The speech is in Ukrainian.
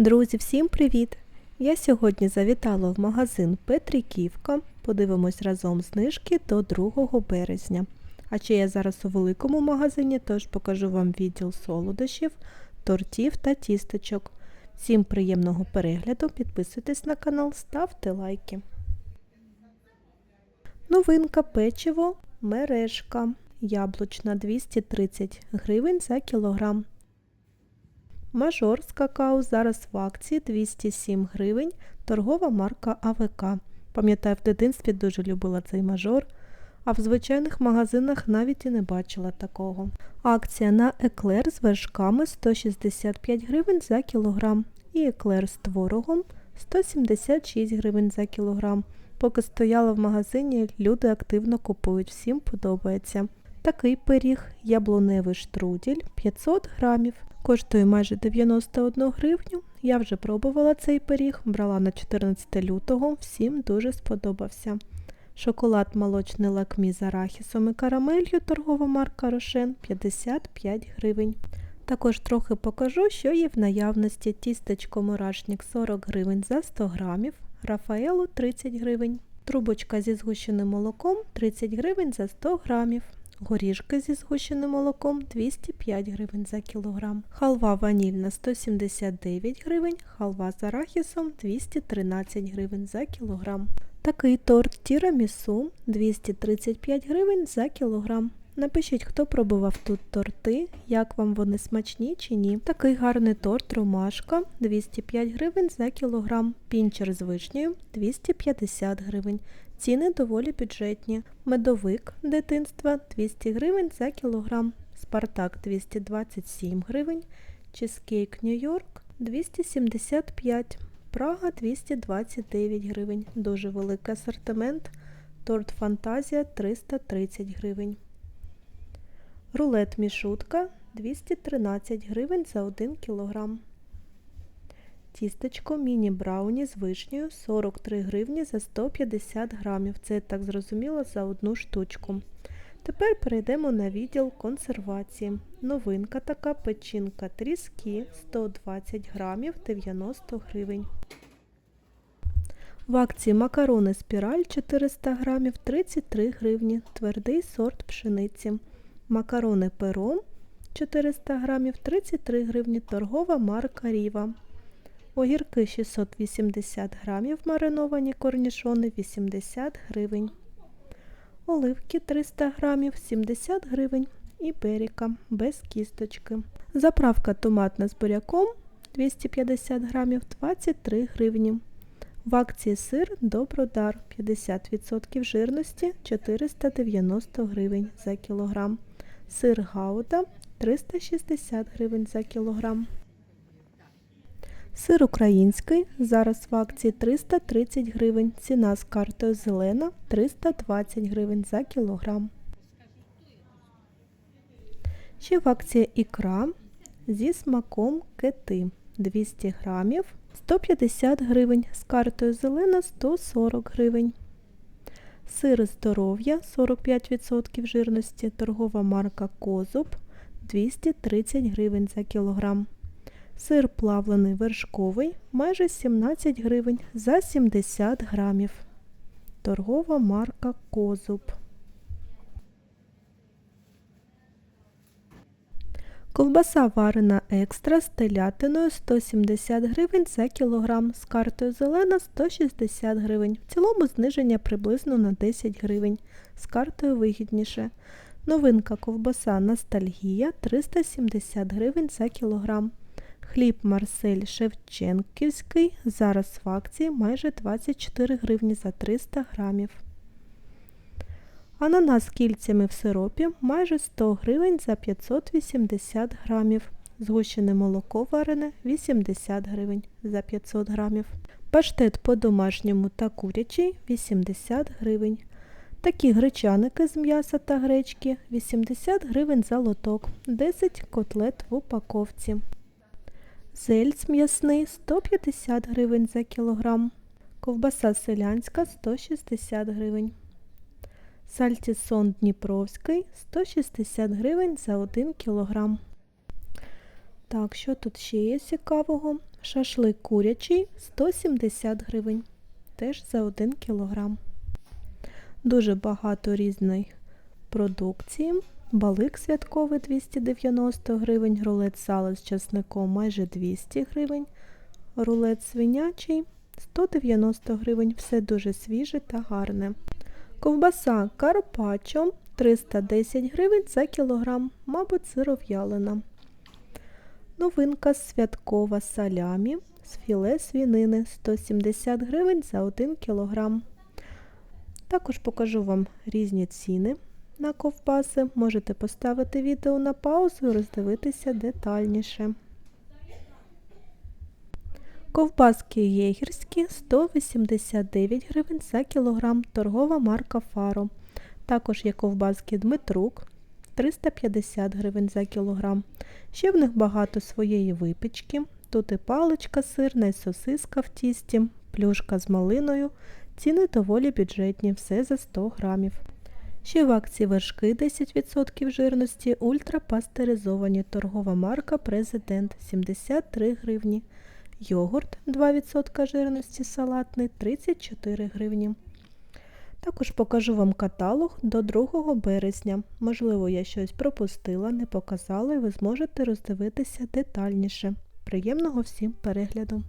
Друзі, всім привіт! Я сьогодні завітала в магазин Петриківка. Подивимось разом знижки до 2 березня. А ще я зараз у великому магазині, тож покажу вам відділ солодощів, тортів та тістечок. Всім приємного перегляду, підписуйтесь на канал, ставте лайки. Новинка печиво мережка. Яблучна 230 гривень за кілограм. Мажор з какао зараз в акції 207 гривень, торгова марка АВК. Пам'ятаю, в дитинстві дуже любила цей мажор, а в звичайних магазинах навіть і не бачила такого. Акція на еклер з вершками 165 гривень за кілограм і еклер з творогом 176 гривень за кілограм. Поки стояла в магазині, люди активно купують, всім подобається. Такий пиріг яблуневий штрудель 500 грамів. Коштує майже 91 гривню. Я вже пробувала цей пиріг, брала на 14 лютого, всім дуже сподобався. Шоколад молочний лакмі з арахісом і карамелью, торгова марка Рошен 55 гривень. Також трохи покажу, що є в наявності тістечко мурашник 40 гривень за 100 грамів, Рафаелу 30 гривень, трубочка зі згущеним молоком 30 гривень за 100 грамів. Горішки зі згущеним молоком 205 гривень за кілограм. Халва ванільна 179 гривень, халва з арахісом 213 гривень за кілограм. Такий торт тірамісу 235 гривень за кілограм. Напишіть, хто пробував тут торти, як вам вони смачні чи ні. Такий гарний торт ромашка 205 гривень за кілограм. Пінчер з вишнею 250 гривень. Ціни доволі бюджетні. Медовик дитинства 200 гривень за кілограм. Спартак 227 гривень. Чизкейк Нью-Йорк 275 Прага 229 гривень. Дуже великий асортимент. Торт Фантазія 330 гривень. Рулет мішутка 213 гривень за 1 кілограм. Тістечко міні-брауні з вишнею 43 гривні за 150 грамів. Це так зрозуміло за одну штучку. Тепер перейдемо на відділ консервації. Новинка така печінка тріски 120 грамів 90 гривень. В акції макарони спіраль 400 грамів 33 гривні. Твердий сорт пшениці. Макарони перо 400 грамів 33 гривні. Торгова марка Ріва. Огірки 680 грамів, мариновані корнішони 80 гривень. Оливки 300 грамів 70 гривень. І періка без кісточки. Заправка томатна з буряком 250 грамів 23 гривні. В акції сир Добродар 50% жирності 490 гривень за кілограм. Сир Гауда 360 гривень за кілограм. Сир український зараз в акції 330 гривень. Ціна з картою зелена 320 гривень за кілограм. Ще в акції ікра зі смаком кети 200 грамів 150 гривень. З картою зелена 140 гривень. Сир здоров'я 45% жирності. Торгова марка Козуб 230 гривень за кілограм. Сир плавлений вершковий майже 17 гривень за 70 грамів. Торгова марка Козуб. Ковбаса варена екстра з телятиною 170 гривень за кілограм, з картою зелена 160 гривень. В цілому зниження приблизно на 10 гривень. З картою вигідніше. Новинка ковбаса Ностальгія 370 гривень за кілограм. Хліб Марсель Шевченківський зараз в акції майже 24 гривні за 300 грамів. Ананас з кільцями в сиропі майже 100 гривень за 580 грамів. Згущене молоко варене 80 гривень за 500 грамів. Паштет по-домашньому та курячий 80 гривень. Такі гречаники з м'яса та гречки 80 гривень за лоток, 10 котлет в упаковці. Зельц м'ясний 150 гривень за кілограм. Ковбаса селянська 160 гривень. Сальтісон Дніпровський 160 гривень за 1 кілограм. Так, що тут ще є цікавого? Шашлик курячий 170 гривень. Теж за 1 кілограм. Дуже багато різної продукції. Балик святковий 290 гривень, рулет сала з часником майже 200 гривень, рулет свинячий 190 гривень. Все дуже свіже та гарне. Ковбаса Карпаччо 310 гривень за кілограм, мабуть, сиров'ялина. Новинка святкова салямі з філе свінини 170 гривень за 1 кілограм. Також покажу вам різні ціни на ковбаси. Можете поставити відео на паузу і роздивитися детальніше. Ковбаски єгірські 189 гривень за кілограм, торгова марка Фаро. Також є ковбаски Дмитрук 350 гривень за кілограм. Ще в них багато своєї випічки. Тут і паличка сирна, і сосиска в тісті, плюшка з малиною. Ціни доволі бюджетні, все за 100 грамів. Ще в акції вершки 10% жирності, ультрапастеризовані, торгова марка Президент 73 гривні. Йогурт 2% жирності салатний 34 гривні. Також покажу вам каталог до 2 березня. Можливо, я щось пропустила, не показала і ви зможете роздивитися детальніше. Приємного всім перегляду!